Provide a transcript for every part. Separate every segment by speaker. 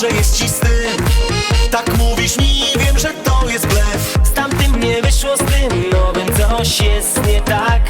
Speaker 1: dobrze jest ci z tym Tak mówisz mi, wiem, że to jest blef
Speaker 2: Z tamtym nie wyszło z tym nowym coś jest nie tak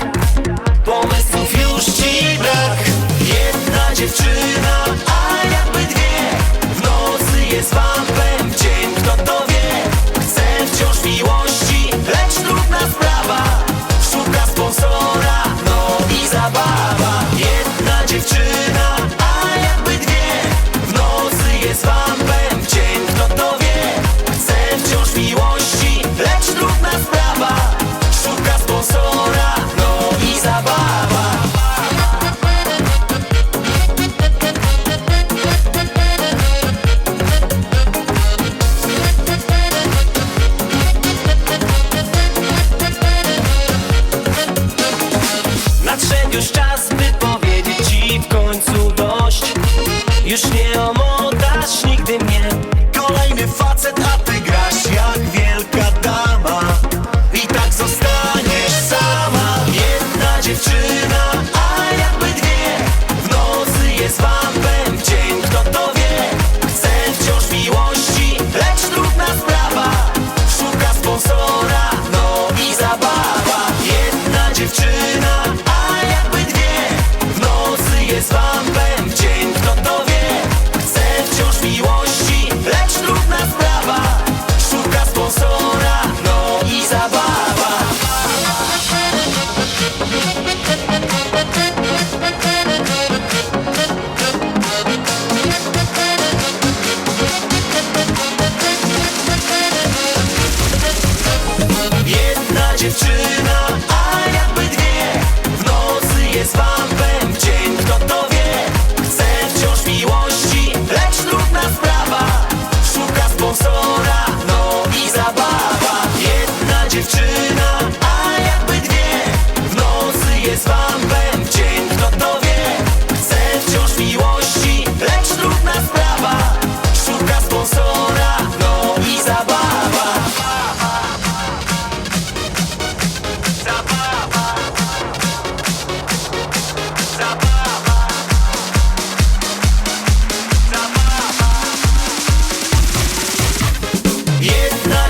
Speaker 1: лишнее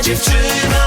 Speaker 1: dziewczyna.